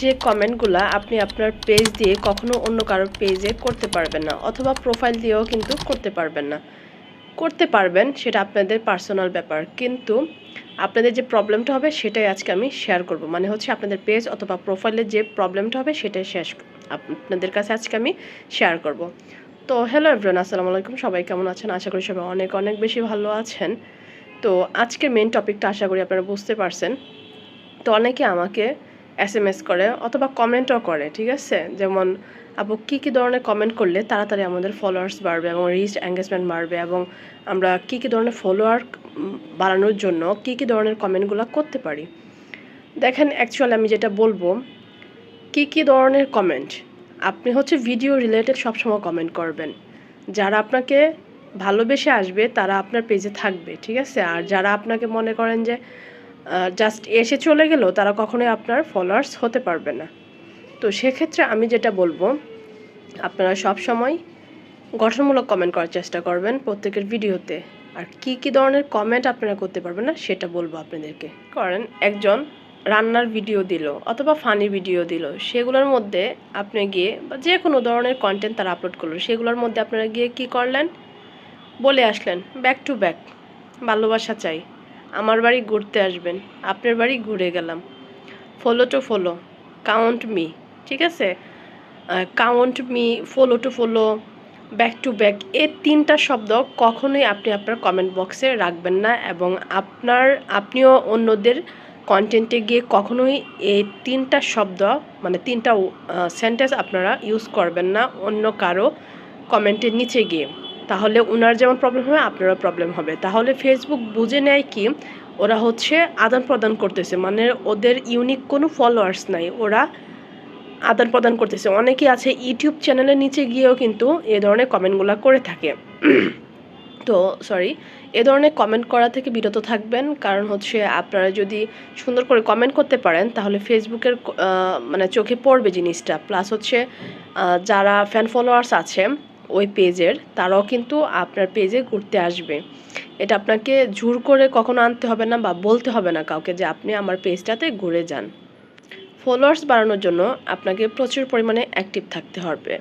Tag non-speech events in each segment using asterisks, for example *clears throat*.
যে কমেন্টগুলো আপনি আপনার পেজ দিয়ে কখনো অন্য কারোর পেজে করতে পারবেন না, অথবা প্রোফাইল দিয়েও কিন্তু করতে পারবেন না। করতে পারবেন, সেটা আপনাদের পার্সোনাল ব্যাপার। কিন্তু আপনাদের যে প্রবলেমটা হবে, সেটাই আজকে আমি শেয়ার করব। মানে হচ্ছে আপনাদের পেজ অথবা প্রোফাইলের যে প্রবলেমটা হবে, সেটাই শেষ আপনাদের কাছে আজকে আমি শেয়ার করব। তো হ্যালো এভরিওয়ান আসসালামু আলাইকুম। সবাই কেমন আছেন? আশা করি সবাই অনেক অনেক বেশি ভালো আছেন। তো আজকের মেন টপিকটা আশা করি আপনারা বুঝতে পারছেন। তো অনেকে আমাকে এস এম এস করে অথবা কমেন্টও করে, ঠিক আছে? যেমন, আপু, কী কী ধরনের কমেন্ট করলে তাড়াতাড়ি আমাদের ফলোয়ার্স বাড়বে এবং রিচ এঙ্গেজমেন্ট বাড়বে এবং আমরা কী কী ধরনের ফলোয়ার বাড়ানোর জন্য কী কী ধরনের কমেন্টগুলো করতে পারি? দেখেন অ্যাকচুয়ালি আমি যেটা বলব, কী কী ধরনের কমেন্ট আপনি হচ্ছে ভিডিও রিলেটেড সবসময় কমেন্ট করবেন। যারা আপনাকে ভালোবেসে আসবে, তারা আপনার পেজে থাকবে, ঠিক আছে? আর যারা আপনাকে মনে করেন যে জাস্ট এসে চলে গেলেও তারা কখনোই আপনার ফলোয়ার্স হতে পারবে না। তো সেক্ষেত্রে আমি যেটা বলব, আপনারা সব সময় গঠনমূলক কমেন্ট করার চেষ্টা করবেন প্রত্যেকের ভিডিওতে আর কি কি ধরনের কমেন্ট আপনারা করতে পারবেন না, সেটা বলব আপনাদেরকে। করেন একজন রান্নার ভিডিও দিল, অথবা ফানি ভিডিও দিল, সেগুলোর মধ্যে আপনি গিয়ে বা যে কোনো ধরনের কন্টেন্ট তারা আপলোড করল, সেগুলোর মধ্যে আপনারা গিয়ে কি করলেন? বলে আসলেন ব্যাক টু ব্যাক ভালোবাসা চাই। আমার বাড়ি ঘুরতে আসবেন। আপনার বাড়ি ঘুরে গেলাম। Follow to follow count me ঠিক আছে? Count me follow to follow back to back এই তিনটা শব্দ কখনোই আপনি আপনার কমেন্ট বক্সে রাখবেন না এবং আপনার, আপনিও অন্যদের কন্টেন্টে গিয়ে কখনোই এই তিনটা শব্দ মানে তিনটা সেন্টেন্স আপনারা ইউজ করবেন না, অন্য কারও কমেন্টের নিচে গিয়ে। তাহলে ওনার যেমন প্রবলেম হবে, আপনারও প্রবলেম হবে। তাহলে ফেসবুক বুঝে নেয় কি, ওরা হচ্ছে আদান প্রদান করতেছে। মানে ওদের ইউনিক কোনো ফলোয়ার্স নাই, ওরা আদান প্রদান করতেছে। অনেকেই আছে ইউটিউব চ্যানেলের নিচে গিয়েও কিন্তু এ ধরনের কমেন্টগুলো করে থাকে। *clears throat* তো সরি এ ধরনের কমেন্ট করা থেকে বিরত থাকবেন। কারণ হচ্ছে আপনারা যদি সুন্দর করে কমেন্ট করতে পারেন, তাহলে ফেসবুকের মানে চোখে পড়বে জিনিসটা। প্লাস হচ্ছে যারা ফ্যান ফলোয়ার্স আছে ওই পেজের, তারাও কিন্তু আপনার পেজে ঘুরতে আসবে। এটা আপনাকে জোর করে কখনো আনতে হবে না বা বলতে হবে না কাউকে যে আপনি আমার পেজটাতে ঘুরে যান। ফলোয়ার্স বাড়ানোর জন্য আপনাকে প্রচুর পরিমাণে অ্যাক্টিভ থাকতে হবে।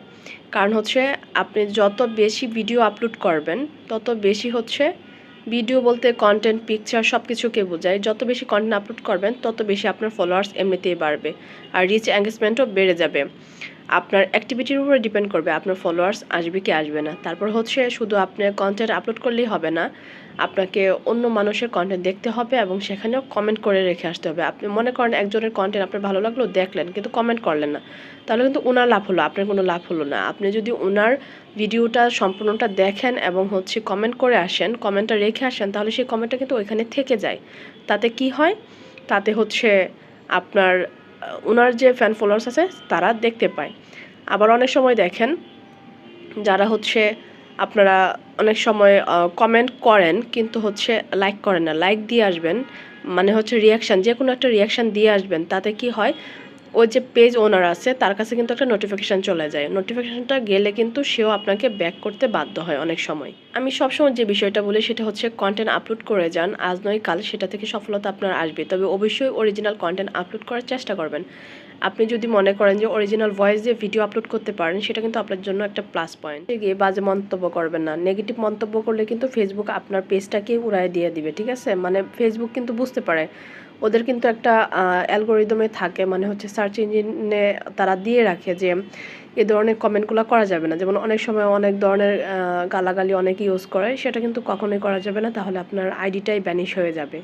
কারণ হচ্ছে আপনি যত বেশি ভিডিও আপলোড করবেন, তত বেশি হচ্ছে ভিডিও বলতে কন্টেন্ট পিকচার সব কিছুকে বোঝায়। যত বেশি কন্টেন্ট আপলোড করবেন, তত বেশি আপনার ফলোয়ার্স এমনিতেই বাড়বে আর রিচ এঙ্গেজমেন্টও বেড়ে যাবে। আপনার অ্যাক্টিভিটির উপরে ডিপেন্ড করবে, আপনার ফলোয়ার্স আসবে কি আসবে না। তারপর হচ্ছে শুধু আপনার কন্টেন্ট আপলোড করলেই হবে না, আপনাকে অন্য মানুষের কন্টেন্ট দেখতে হবে এবং সেখানেও কমেন্ট করে রেখে আসতে হবে। আপনি মনে করেন একজনের কন্টেন্ট আপনার ভালো লাগল, দেখলেন, কিন্তু কমেন্ট করলেন না, তাহলে কিন্তু ওনার লাভ হলো, আপনার কোনো লাভ হলো না। আপনি যদি ওনার ভিডিওটা সম্পূর্ণটা দেখেন এবং হচ্ছে কমেন্ট করে আসেন কমেন্টটা রেখে আসেন, তাহলে সেই কমেন্টটা কিন্তু ওইখানে থেকে যায়। তাতে কি হয়? তাতে হচ্ছে আপনার ওনার যে ফ্যান ফলোয়ার্স আছে, তারা দেখতে পায়। আবার অনেক সময় দেখেন, যারা হচ্ছে আপনারা অনেক সময় কমেন্ট করেন, কিন্তু হচ্ছে লাইক করেন না। লাইক দিয়ে আসবেন মানে হচ্ছে রিয়াকশান যে কোনো একটা রিয়াকশান দিয়ে আসবেন, তাতে কি হয় ওই যে পেজ ওনার আছে, তার কাছে কিন্তু একটা নোটিফিকেশান চলে যায়। নোটিফিকেশানটা গেলে কিন্তু সেও আপনাকে ব্যাক করতে বাধ্য হয় অনেক সময়। আমি সবসময় যে বিষয়টা বলি সেটা হচ্ছে কন্টেন্ট আপলোড করে যান, আজ নয় কাল সেটা থেকে সফলতা আপনার আসবে। তবে অবশ্যই অরিজিনাল কন্টেন্ট আপলোড করার চেষ্টা করবেন। আপনি যদি মনে করেন যে অরিজিনাল ভয়েস দিয়ে ভিডিও আপলোড করতে পারেন, সেটা কিন্তু আপনার জন্য একটা প্লাস পয়েন্ট গিয়ে বাজে মন্তব্য করবেন না। নেগেটিভ মন্তব্য করলে কিন্তু ফেসবুক আপনার পেজটাকে উড়াই দিয়ে দিবে, ঠিক আছে? মানে ফেসবুক কিন্তু বুঝতে পারে ওদের কিন্তু একটা অ্যালগোরিদমে থাকে মানে হচ্ছে সার্চ ইঞ্জিনে তারা দিয়ে রাখে যে এ ধরনের কমেন্টগুলো করা যাবে না। যেমন অনেক সময় অনেক ধরনের গালাগালি অনেক ইউজ করে, সেটা কিন্তু কখনোই করা যাবে না, তাহলে আপনার আইডিটাই ব্যানিশ হয়ে যাবে।